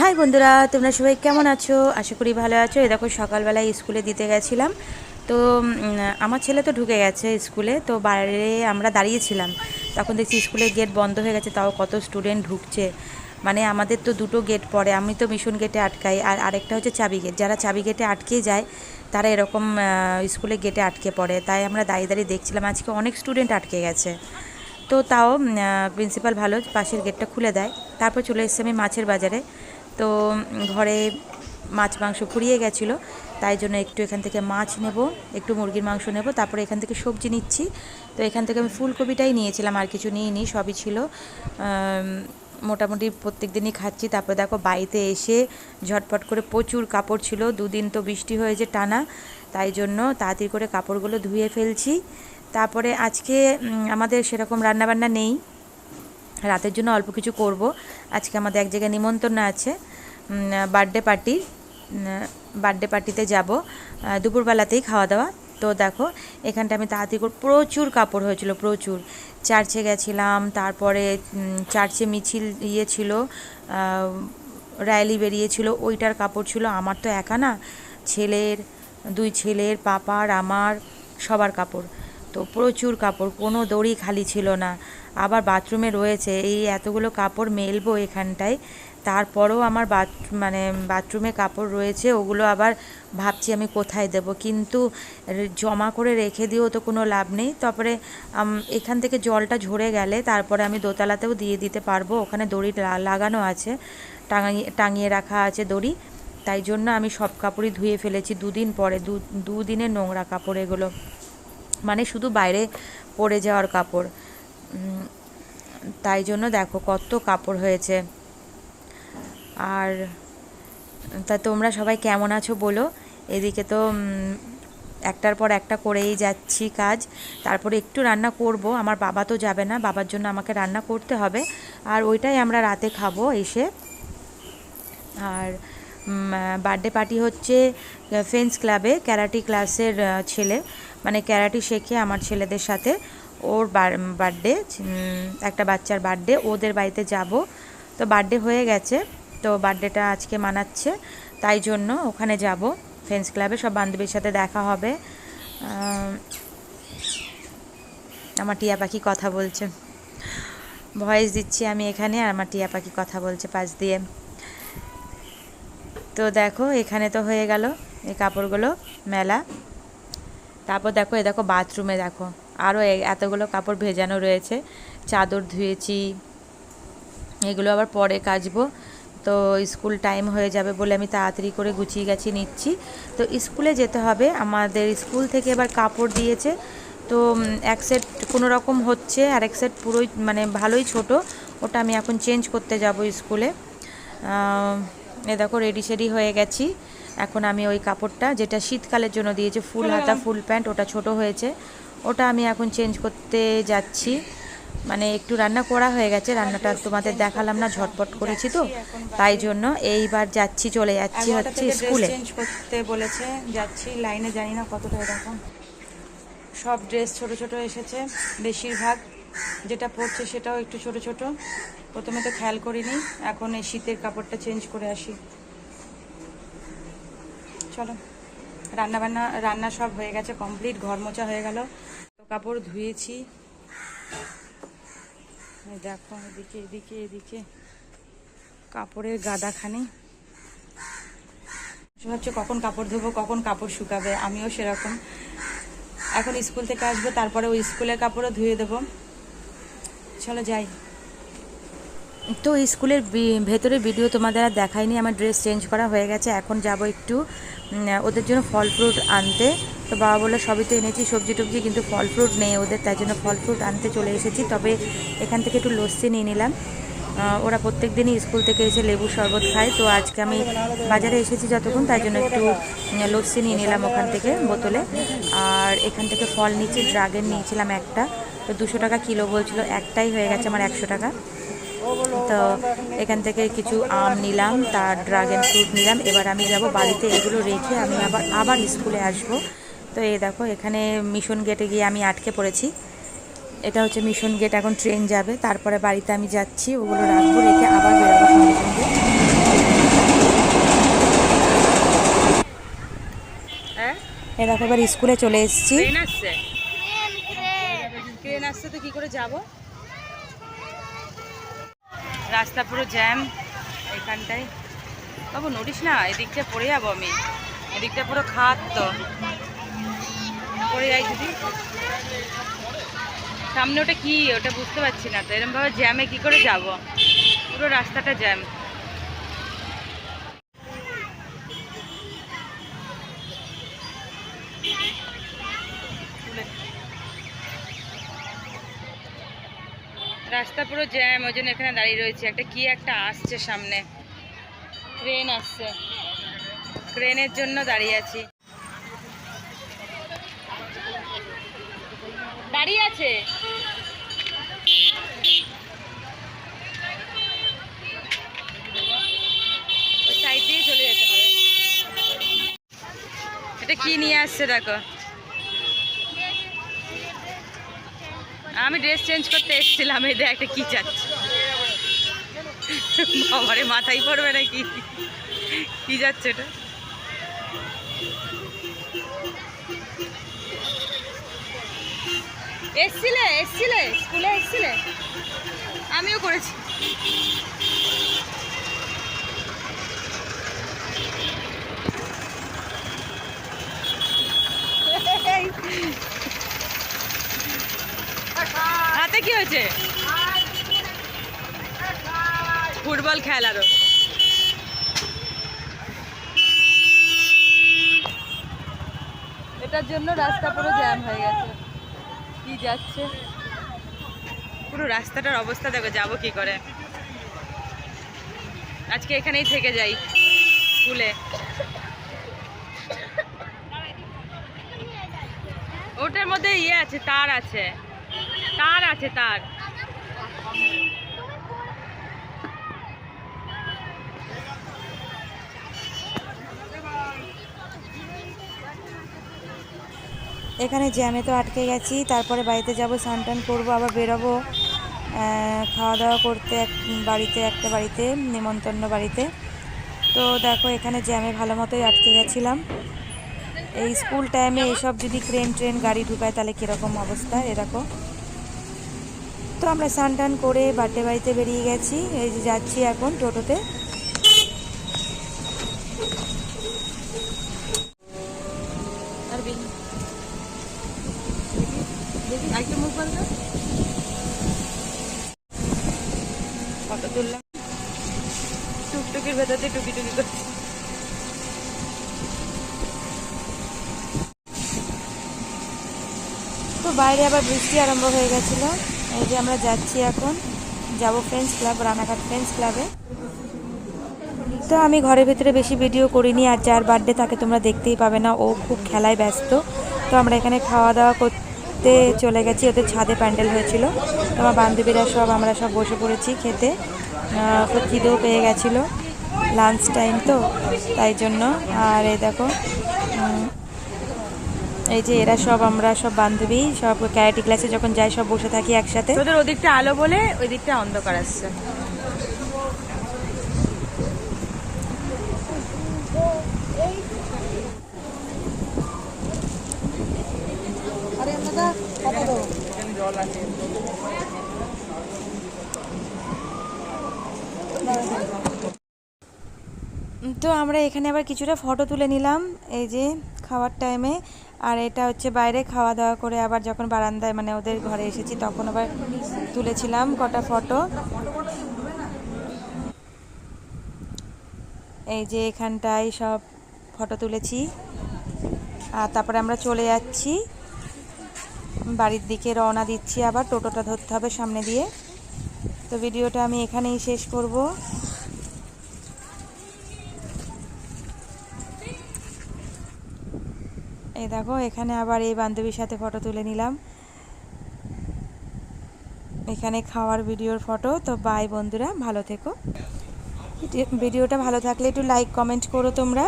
High বন্ধুরা তোমরা সবাই কেমন আছো? আশা করি ভালো আছো। এ দেখো সকালবেলায় স্কুলে দিতে গেছিলাম। তো আমার ছেলে তো ঢুকে গেছে স্কুলে তো বাইরে আমরা দাঁড়িয়েছিলাম। তখন দেখছি স্কুলের গেট বন্ধ হয়ে গেছে তাও কত স্টুডেন্ট ঢুকছে। মানে আমাদের তো দুটো গেট পড়ে আমি তো মিশন গেটে আটকাই। আর আরেকটা হচ্ছে চাবি গেট যারা চাবি গেটে আটকে যায় তারা এরকম আহ, স্কুলের গেটে আটকে পড়ে। তাই আমরা দাঁড়িয়ে দাঁড়িয়ে দেখছিলাম আজকে অনেক স্টুডেন্ট আটকে গেছে। তো তাও প্রিন্সিপাল ভালো পাশের গেটটা খুলে দেয়। তারপর চলে এসেছি আমি মাছের বাজারে। তো ঘরে মাছ, মাংস ফুরিয়ে গেছিল, তাই জন্য একটু এখান থেকে মাছ নেব, একটু মুরগির মাংস নেব, তারপরে এখান থেকে সবজি নিচ্ছি। তো এখান থেকে আমি ফুলকপিটাই নিয়েছিলাম, আর কিছু নিইনি, সবই ছিল। মোটামুটি প্রত্যেক দিনই খাচ্ছি, তারপরে দেখো বাড়িতে এসে ঝটপট করে প্রচুর কাপড় ছিল, দুদিন তো বৃষ্টি হয়েছে টানা, তাই জন্য তাড়াতাড়ি করে কাপড়গুলো ধুয়ে ফেলছি। তারপরে আজকে আমাদের সেরকম রান্নাবান্না নেই রাতের জন্য অল্প কিছু করব। আজকে আমাদের এক জায়গায় নিমন্ত্রণ আছে। বার্থডে পার্টি বার্থডে পার্টিতে যাব। দুপুরবেলাতেই খাওয়া দাওয়া। তো দেখো এখানটা আমি তাড়াতাড়ি করে প্রচুর কাপড় হয়েছিল, প্রচুর। চার্চে গেছিলাম, তারপরে চার্চে মিছিল ইয়ে ছিল র্যালি বেরিয়েছিল, ওইটার কাপড় ছিল। আমার তো একা না, ছেলের, দুই ছেলের, পাপার, আমার, সবার কাপড়। তো প্রচুর কাপড়, কোনো দড়ি খালি ছিল না। আবার বাথরুমে রয়েছে। এই এতগুলো কাপড় মেলবো এখানটায়। তারপরেও আমার বাথ মানে বাথরুমে কাপড় রয়েছে, ওগুলো আবার ভাবছি আমি কোথায় দেব। কিন্তু জমা করে রেখে দিয়েও তো কোনো লাভ নেই। তারপরে এখান থেকে জলটা ঝরে গেলে তারপরে আমি দোতলাতেও দিয়ে দিতে পারব। ওখানে দড়ি লাগানো আছে, টাঙিয়ে টাঙিয়ে রাখা আছে দড়ি। তাই জন্য আমি সব কাপড়ই ধুয়ে ফেলেছি দুদিন পরে, দু, দুদিনের নোংরা কাপড় এগুলো। মানে শুধু বাইরে পড়ে যাওয়ার কাপড়। তাই জন্য দেখো কত কাপড় হয়েছে। আর তা তোমরা সবাই কেমন আছো বলো? এদিকে তো একটার পর একটা করেই যাচ্ছি কাজ। তারপরে একটু রান্না করব। আমার বাবা তো যাবে না, বাবার জন্য আমাকে রান্না করতে হবে। আর ওইটাই আমরা রাতে খাব এসে। আর বার্থডে পার্টি হচ্ছে ফ্রেন্ডস ক্লাবে ক্যারাটি ক্লাসের ছেলে। মানে ক্যারাটি শেখে আমার ছেলেদের সাথে। ওর বার্থডে একটা বাচ্চার বার্থডে ওদের বাড়িতে যাব। তো বার্থডে হয়ে গেছে, তো বার্থডেটা আজকে মানাচ্ছে, তাই জন্য ওখানে যাব। ফ্রেন্ডস ক্লাবে সব বান্ধবীর সাথে দেখা হবে। আমার টিয়া পাখি কথা বলছে। ভয়েস দিচ্ছি আমি এখানে, আর আমার টিয়া পাখি কথা বলছে পাশ দিয়ে। তো দেখো, এখানে তো হয়ে গেল এই কাপড়গুলো, মেলা। তারপর দেখো, এ দেখো বাথরুমে দেখো। আরও এতগুলো কাপড় ভেজানো রয়েছে। চাদর ধুয়েছি এগুলো আবার পরে কাচবো। তো স্কুল টাইম হয়ে যাবে বলে আমি তাড়াতাড়ি করে গুছিয়ে গেছি নিচ্ছি। তো স্কুলে যেতে হবে। আমাদের স্কুল থেকে এবার কাপড় দিয়েছে। তো এক সেট কোনো রকম হচ্ছে আর এক সেট পুরোই মানে ভালোই ছোট। ওটা আমি এখন চেঞ্জ করতে যাব স্কুলে। এ দেখো রেডি সেডি হয়ে গেছি। এখন আমি ওই কাপড়টা যেটা শীতকালের জন্য দিয়েছে ফুল হাতা ফুল প্যান্ট ওটা ছোট হয়েছে। ওটা আমি এখন চেঞ্জ করতে যাচ্ছি। মানে একটু রান্না করা হয়ে গেছে রান্নাটা তোমাদের দেখালাম না ঝটপট করেছি তো। তাই জন্য এইবার যাচ্ছি চলে যাচ্ছি হচ্ছে স্কুলে। চেঞ্জ করতে বলেছে যাচ্ছি লাইনে জানি না কতটা এরকম। সব ড্রেস ছোট ছোট এসেছে বেশিরভাগ যেটা পরছে সেটাও একটু ছোট ছোট। প্রথমে তো খেয়াল করিনি এখন এই শীতের কাপড়টা চেঞ্জ করে আসি। চলো। রান্না বান্না রান্না সব হয়ে গেছে কমপ্লিট ঘর মোছা হয়ে গেল। কাপড় ধুয়েছি। দেখো, এদিকে এদিকে এদিকে। কাপড়ের গাদাখানি। হচ্ছে কখন কাপড় ধোবো, কখন কাপড় শুকাবে, আমিও সেরকম। এখন স্কুল থেকে আসব, তারপরে ওই স্কুলের কাপড়ও ধুয়ে দেবো। চলো যাই। তো স্কুলের ভেতরে ভিডিও তোমাদের আর দেখাইনি, আমার ড্রেস চেঞ্জ করা হয়ে গেছে, এখন যাব একটু ওদের জন্য ফল ফ্রুট আনতে। তো বাবা বলল, সবই তো এনেছি, সবজি টবজি, কিন্তু ফল ফ্রুট নেই ওদের, তাই জন্য ফল ফ্রুট আনতে চলে এসেছি। তবে এখান থেকে একটু লস্যি নিয়ে নিলাম। ওরা প্রত্যেক দিনই স্কুল থেকে এসে লেবু শরবত খায়, তো আজকে আমি বাজারে এসেছি যতক্ষণ, তাই জন্য একটু লস্যি নিয়ে নিলাম ওখান থেকে বোতলে। আর এখান থেকে ফল নিচ্ছি ড্রাগন নিয়েছিলাম একটা, তো দুশো টাকা কিলো বলছিল, একটাই হয়ে গেছে আমার একশো টাকা। তো এখান থেকে কিছু আম নিলাম, তার ড্রাগন ফ্রুট নিলাম। এবার আমি যাব বাড়িতে, এগুলো রেখে আমি আবার আবার স্কুলে আসব। তো এই দেখো, এখানে মিশন গেটে গিয়ে আমি আটকে পড়েছি। এটা হচ্ছে মিশন গেট এখন ট্রেন যাবে। তারপরে বাড়িতে আমি যাচ্ছি, ওগুলো রাখব, রেখে আবার বেরোবো সঙ্গে সঙ্গে এ দেখো, এবার স্কুলে চলে এসেছি। ট্রেন আসছে। ট্রেন তো কী করে যাব? রাস্তা পুরো জ্যাম এখানটায়। বাবু নোটিস না, এদিকটা পড়ে যাব আমি। এদিকটা পুরো খাত তো। পড়ে যাই যদি। সামনে ওটা কি? ওটা বুঝতে পারছি না তো। এরমভাবে জ্যামে কি করে যাব? পুরো রাস্তাটা জ্যাম। রাস্তা পুরো জ্যাম, ওই জন্য এখানে দাঁড়িয়ে রয়েছে। একটা কি একটা আসছে সামনে। ট্রেন আসছে। ট্রেনের জন্য দাঁড়িয়ে আছি। দাঁড়িয়ে আছে। সাইড চলে যেতে হবে। এটা কি নিয়ে আসছে দেখো? আমি ড্রেস চেঞ্জ করতে এসেছিলাম, এই একটা কি যাচ্ছে। আমারে মাথায় পড়বে নাকি? কি যাচ্ছে এটা? এসছিলে এসছিলে, স্কুলে এসছিলে। আমিও করেছি হাতে কি হয়েছে? ফুটবল খেলারও এটার জন্য রাস্তা পুরো জ্যাম হয়ে গেছে। কি যাচ্ছে? পুরো রাস্তাটার অবস্থা দেখো যাব কি করে। আজকে এখানেই থেকে যাই স্কুলে। ওটার মধ্যে ইয়ে আছে তার আছে। তার আছে, তার। এখানে জ্যামে তো আটকে গেছি, তারপরে বাড়িতে যাব, স্নান টান করব, আবার বেরোবো। খাওয়া দাওয়া করতে এক, বাড়িতে, একটা বাড়িতে, নিমন্ত্রণ বাড়িতে। তো দেখো, এখানে জ্যামে ভালো মতোই আটকে গেছিলাম। এই স্কুল টাইমে এসব যদি ক্রেন ট্রেন গাড়ি ঢুকায়, তাহলে কীরকম অবস্থা? এ দেখো। তো আমরা স্নান টান করে বার্থডে বাড়িতে বেরিয়ে গেছি। এই যে যাচ্ছি এখন টোটোতে। টুকটুকির ভেতর টুকি টুকি করছি। তো বাইরে আবার বৃষ্টি আরম্ভ হয়ে গেছিল। এই যে আমরা যাচ্ছি এখন। যাব ফ্রেন্ডস ক্লাব রানাঘাট ফ্রেন্ডস ক্লাবে তো আমি ঘরের ভিতরে বেশি ভিডিও করিনি, আর যার বার্থডে তাকে তোমরা দেখতেই পাবে না। ও খুব খেলায় ব্যস্ত। তো আমরা এখানে খাওয়া দাওয়া করতে চলে গেছি। ওদের ছাদে প্যান্ডেল হয়েছিল। আমার বান্ধবীরা সব, আমরা সব বসে পড়েছি খেতে। খুব খিদেও পেয়ে গেছিল। লাঞ্চ টাইম তো, তাই জন্য। আর এই দেখো এই যে এরা সব আমরা সব বান্ধবী সব ক্যারাটি ক্লাসে যখন যাই সব বসে থাকি একসাথে। তোদের ওদিকটা আলো বলে ওই দিকটা অন্ধকার আসছে। তো আমরা এখানে আবার কিছুটা ফটো তুলে নিলাম এই যে খাওয়ার টাইমে আর এটা হচ্ছে বাইরে খাওয়া দাওয়া করে আবার যখন বারান্দায় মানে ওদের ঘরে এসেছি, তখন আবার তুলেছিলাম কটা ফটো। এই যে এখানটায় সব ফটো তুলেছি। আর তারপরে আমরা চলে যাচ্ছি। বাড়ির দিকে রওনা দিচ্ছি আবার, টোটোটা ধরতে হবে সামনে দিয়ে। তো ভিডিওটা আমি এখানেই শেষ করব। এই দেখো, এখানে আবার এই বান্ধবীর সাথে ফটো তুলে নিলাম। এখানে খাওয়ার ভিডিওর ফটো তো বাই বন্ধুরা, ভালো থেকো। ভিডিওটা ভালো থাকলে একটু লাইক কমেন্ট করো তোমরা।